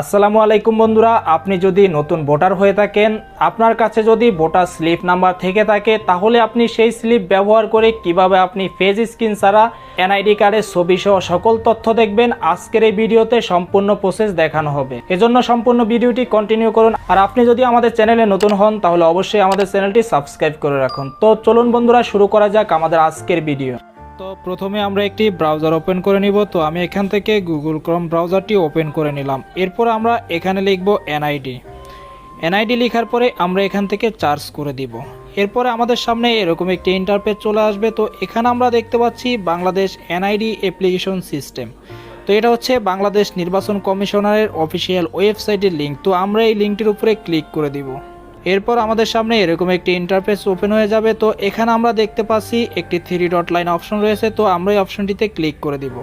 আসসালামু আলাইকুম বন্ধুরা, আপনি যদি নতুন ভোটার হয়ে থাকেন, আপনার কাছে যদি ভোটার স্লিপ নাম্বার থেকে থাকে, তাহলে আপনি সেই স্লিপ ব্যবহার করে কীভাবে আপনি ফেজ স্ক্রিন ছাড়া এনআইডি কার্ডের ছবি সহ সকল তথ্য দেখবেন, আজকের এই ভিডিওতে সম্পূর্ণ প্রসেস দেখানো হবে। এজন্য সম্পূর্ণ ভিডিওটি কন্টিনিউ করুন, আর আপনি যদি আমাদের চ্যানেলে নতুন হন, তাহলে অবশ্যই আমাদের চ্যানেলটি সাবস্ক্রাইব করে রাখুন। তো চলুন বন্ধুরা, শুরু করা যাক আমাদের আজকের ভিডিও। তো প্রথমে আমরা একটি ব্রাউজার ওপেন করে নিব। তো আমি এখান থেকে গুগল ক্রম ব্রাউজারটি ওপেন করে নিলাম। এরপর আমরা এখানে লিখব এনআইডি এনআইডি লেখার পরে আমরা এখান থেকে চার্জ করে দিব। এরপরে আমাদের সামনে এরকম একটি ইন্টারপেজ চলে আসবে। তো এখানে আমরা দেখতে পাচ্ছি বাংলাদেশ এনআইডি অ্যাপ্লিকেশন সিস্টেম তো এটা হচ্ছে বাংলাদেশ নির্বাচন কমিশনারের অফিসিয়াল ওয়েবসাইটের লিঙ্ক তো আমরা এই লিঙ্কটির উপরে ক্লিক করে দিব। এরপর আমাদের সামনে এরকম একটি ইন্টারফেস ওপেন হয়ে যাবে, তো এখানে আমরা দেখতে পাচ্ছি একটি থ্রি ডট লাইন অপশন রয়েছে, তো আমরা এই অপশনটিতে ক্লিক করে দিব।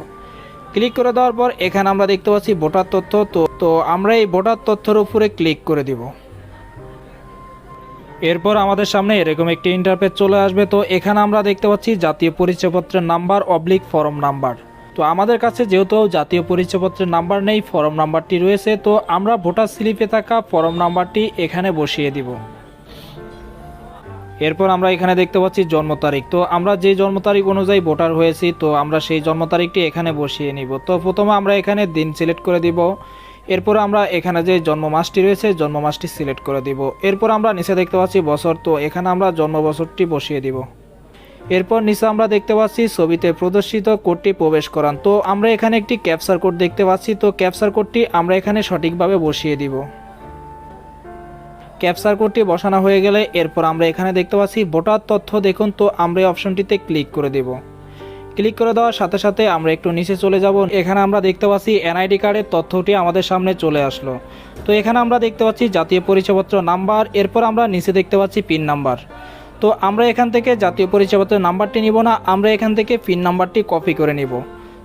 ক্লিক করে দেওয়ার পর এখানে আমরা দেখতে পাচ্ছি ভোটার তথ্য, তো তো আমরা এই ভোটার তথ্যের উপরে ক্লিক করে দিব। এরপর আমাদের সামনে এরকম একটি ইন্টারফেস চলে আসবে, তো এখানে আমরা দেখতে পাচ্ছি জাতীয় পরিচয়পত্রের নাম্বার অবলিক ফর্ম নাম্বার তো আমাদের কাছে যেহেতু জাতীয় পরিচয়পত্রের নাম্বার নেই, ফর্ম নাম্বারটি রয়েছে, তো আমরা ভোটার স্লিপে থাকা ফর্ম নাম্বারটি এখানে বসিয়ে দিব। এরপর আমরা এখানে দেখতে পাচ্ছি জন্ম তারিখ। তো আমরা যে জন্ম তারিখ অনুযায়ী ভোটার হয়েছি, তো আমরা সেই জন্ম তারিখটি এখানে বসিয়ে নিব। তো প্রথমে আমরা এখানে দিন সিলেক্ট করে দিব। এরপর আমরা এখানে যে জন্ম মাসটি রয়েছে, জন্ম মাসটি সিলেক্ট করে দিব। এরপর আমরা নিচে দেখতে পাচ্ছি বছর, তো এখানে আমরা জন্ম বছরটি বসিয়ে দিব। এরপর নিচে আমরা দেখতে পাচ্ছি, ছবিতে প্রদর্শিত কোডটি প্রবেশ করান। তো আমরা এখানে একটি ক্যাপচার কোড দেখতে পাচ্ছি, তো ক্যাপচার কোডটি আমরা এখানে সঠিকভাবে বসিয়ে দিব। ক্যাপচার কোডটি বসানো হয়ে গেলে এরপর আমরা এখানে দেখতে পাচ্ছি, ভোটার তথ্য দেখুন, তো আমরা এই অপশনটিতে ক্লিক করে দেব। ক্লিক করে দেওয়ার সাথে সাথে আমরা একটু নিচে চলে যাব। এখানে আমরা দেখতে পাচ্ছি, এনআইডি কার্ডের তথ্যটি আমাদের সামনে চলে আসলো। তো এখানে আমরা দেখতে পাচ্ছি, জাতীয় পরিচয়পত্র নাম্বার, এরপর আমরা নিচে দেখতে পাচ্ছি পিন নাম্বার। তো আমরা এখান থেকে জাতীয় পরিচয়পত্রের নাম্বারটি নিব না, আমরা এখান থেকে পিন নাম্বারটি কপি করে নিব।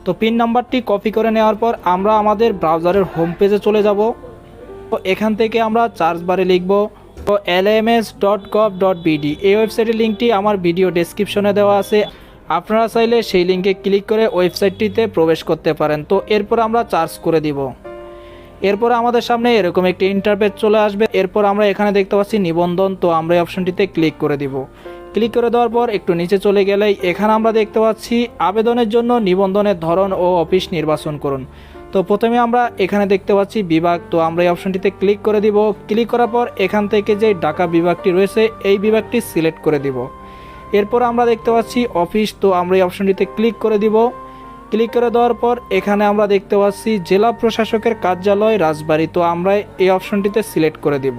তো পিন নাম্বারটি কপি করে নেওয়ার পর আমরা আমাদের ব্রাউজারের হোম পেজে চলে যাব। তো এখান থেকে আমরা চার্জ বারে লিখব, তো L M S dot gov dot BD এই ওয়েবসাইটের লিঙ্কটি আমার ভিডিও ডেসক্রিপশনে দেওয়া আছে। আপনারা চাইলে সেই লিঙ্কে ক্লিক করে ওয়েবসাইটটিতে প্রবেশ করতে পারেন। তো এরপর আমরা চার্জ করে দিব। এরপর আমাদের সামনে এরকম একটি ইন্টারপেজ চলে আসবে। এরপর আমরা এখানে দেখতে পাচ্ছি নিবন্ধন, তো আমরা এই অপশনটিতে ক্লিক করে দিব। ক্লিক করে দেওয়ার পর একটু নিচে চলে গেলেই এখানে আমরা দেখতে পাচ্ছি আবেদনের জন্য নিবন্ধনের ধরন ও অফিস নির্বাচন করুন। তো প্রথমে আমরা এখানে দেখতে পাচ্ছি বিভাগ, তো আমরা এই অপশনটিতে ক্লিক করে দিব। ক্লিক করার পর এখান থেকে যে ঢাকা বিভাগটি রয়েছে, এই বিভাগটি সিলেক্ট করে দিব। এরপর আমরা দেখতে পাচ্ছি অফিস তো আমরা এই অপশনটিতে ক্লিক করে দিব। ক্লিক করে দেওয়ার পর এখানে আমরা দেখতে পাচ্ছি জেলা প্রশাসকের কার্যালয় রাজবাড়ি। তো আমরা এই অপশনটিতে সিলেক্ট করে দিব।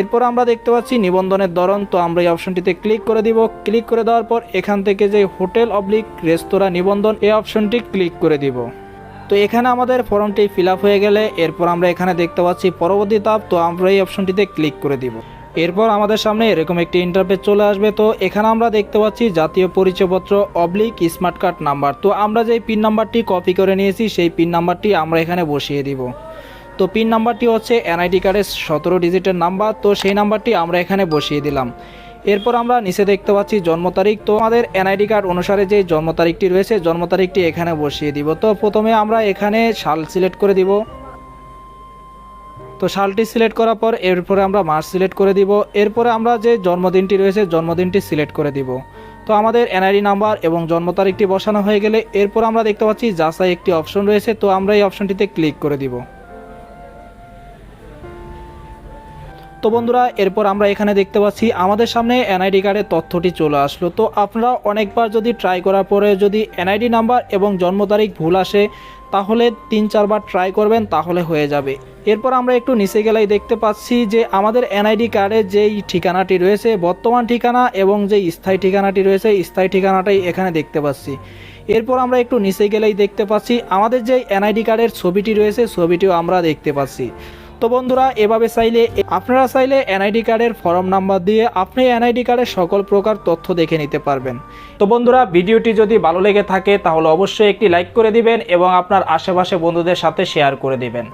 এরপর আমরা দেখতে পাচ্ছি নিবন্ধনের ধরন। তো আমরা এই অপশনটিতে ক্লিক করে দিব। ক্লিক করে দেওয়ার পর এখান থেকে যে হোটেল অবলিক রেস্তোরাঁ নিবন্ধন, এই অপশনটি ক্লিক করে দিব। তো এখানে আমাদের ফর্মটি ফিল হয়ে গেলে এরপর আমরা এখানে দেখতে পাচ্ছি পরবর্তী তাপ তো আমরা এই অপশনটিতে ক্লিক করে দিব। এরপর আমাদের সামনে এরকম একটি ইন্টারপেজ চলে আসবে। তো এখানে আমরা দেখতে পাচ্ছি জাতীয় পরিচয়পত্র অবলিক স্মার্ট কার্ড নাম্বার তো আমরা যেই পিন নাম্বারটি কপি করে নিয়েছি, সেই পিন নাম্বারটি আমরা এখানে বসিয়ে দিব। তো পিন নাম্বারটি হচ্ছে এনআইডি কার্ডের সতেরো ডিজিটের নাম্বার তো সেই নাম্বারটি আমরা এখানে বসিয়ে দিলাম। এরপর আমরা নিচে দেখতে পাচ্ছি জন্ম তারিখ। তো আমাদের এনআইডি কার্ড অনুসারে যে জন্ম তারিখটি রয়েছে, জন্ম তারিখটি এখানে বসিয়ে দিব। তো প্রথমে আমরা এখানে সাল সিলেক্ট করে দিব। তো সালটি সিলেক্ট করার পর এরপরে আমরা মাস সিলেক্ট করে দিব। এরপরে আমরা যে জন্মদিনটি রয়েছে, জন্মদিনটি সিলেক্ট করে দিব। তো আমাদের এনআইডি নাম্বার এবং জন্ম তারিখটি বসানো হয়ে গেলে এরপর আমরা দেখতে পাচ্ছি যাচাই একটি অপশন রয়েছে, তো আমরা এই অপশনটিতে ক্লিক করে দিব। তো বন্ধুরা, এরপর আমরা এখানে দেখতে পাচ্ছি আমাদের সামনে এনআইডি কার্ডের তথ্যটি চলে আসলো। তো আপনারা অনেকবার যদি ট্রাই করার পরে যদি এনআইডি নাম্বার এবং জন্ম তারিখ ভুল আসে, তাহলে তিন, চারবার ট্রাই করবেন, তাহলে হয়ে যাবে। এরপর আমরা একটু নিচে গেলেই দেখতে পাচ্ছি যে আমাদের এনআইডি কার্ডের যেই ঠিকানাটি রয়েছে, বর্তমান ঠিকানা এবং যে স্থায়ী ঠিকানাটি রয়েছে, স্থায়ী ঠিকানাটাই এখানে দেখতে পাচ্ছি। এরপর আমরা একটু নিচে গেলেই দেখতে পাচ্ছি আমাদের যে এনআইডি কার্ডের ছবিটি রয়েছে, ছবিটিও আমরা দেখতে পাচ্ছি। তো বন্ধুরা, এভাবে চাইলে আপনারা চাইলে এনআইডি কার্ডের ফর্ম নাম্বার দিয়ে আপনি এনআইডি কার্ডের সকল প্রকার তথ্য দেখে নিতে পারবেন। তো বন্ধুরা, ভিডিওটি যদি ভালো লেগে থাকে, তাহলে অবশ্যই একটি লাইক করে দিবেন এবং আপনার আশেপাশে বন্ধুদের সাথে শেয়ার করে দিবেন।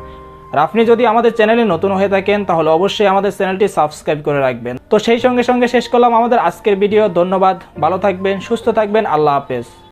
আর আপনি যদি আমাদের চ্যানেলে নতুন হয়ে থাকেন, তাহলে অবশ্যই আমাদের চ্যানেলটি সাবস্ক্রাইব করে রাখবেন। তো সেই সঙ্গে সঙ্গে শেষ করলাম আমাদের আজকের ভিডিও। ধন্যবাদ। ভালো থাকবেন, সুস্থ থাকবেন। আল্লাহ হাফেজ।